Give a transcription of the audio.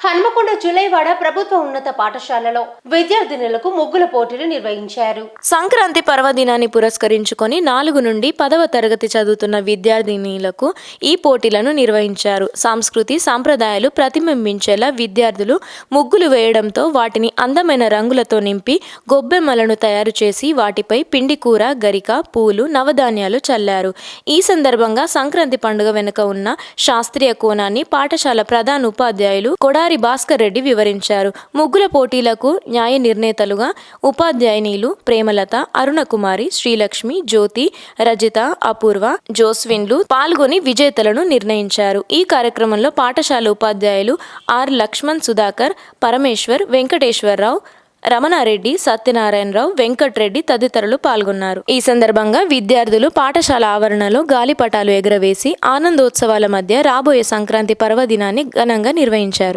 హన్మకొండ జులైవాడ ప్రభుత్వ ఉన్నత పాఠశాలలో విద్యార్థినులకు ముగ్గుల పోటీలు నిర్వహించారు. సంక్రాంతి పర్వదినాన్ని పురస్కరించుకొని నాలుగు నుండి పదవ తరగతి చదువుతున్న విద్యార్థినులకు ఈ పోటీలను నిర్వహించారు. సంస్కృతి సాంప్రదాయాలు ప్రతిబింబించేలా విద్యార్థులు ముగ్గులు వేయడంతో వాటిని అందమైన రంగులతో నింపి గొబ్బెమ్మలను తయారు చేసి వాటిపై పిండి కూర గరిక పూలు నవధాన్యాలు చల్లారు. ఈ సందర్భంగా సంక్రాంతి పండుగ వెనుక ఉన్న శాస్త్రీయ కోణాన్ని పాఠశాల ప్రధాన ఉపాధ్యాయులు కొడారి భాస్కర్ రెడ్డి వివరించారు. ముగ్గుల పోటీలకు న్యాయ నిర్ణేతలుగా ఉపాధ్యాయునిలు ప్రేమలత అరుణకుమారి శ్రీలక్ష్మి జ్యోతి రజిత అపూర్వ జోస్విన్లు పాల్గొని విజేతలను నిర్ణయించారు. ఈ కార్యక్రమంలో పాఠశాల ఉపాధ్యాయులు ఆర్ లక్ష్మణ్ సుధాకర్ పరమేశ్వర్ వెంకటేశ్వరరావు రమణారెడ్డి సత్యనారాయణరావు వెంకట్రెడ్డి తదితరులు పాల్గొన్నారు. ఈ సందర్భంగా విద్యార్థులు పాఠశాల ఆవరణలో గాలిపటాలు ఎగురవేసి ఆనందోత్సవాల మధ్య రాబోయే సంక్రాంతి పర్వదినాన్ని ఘనంగా నిర్వహించారు.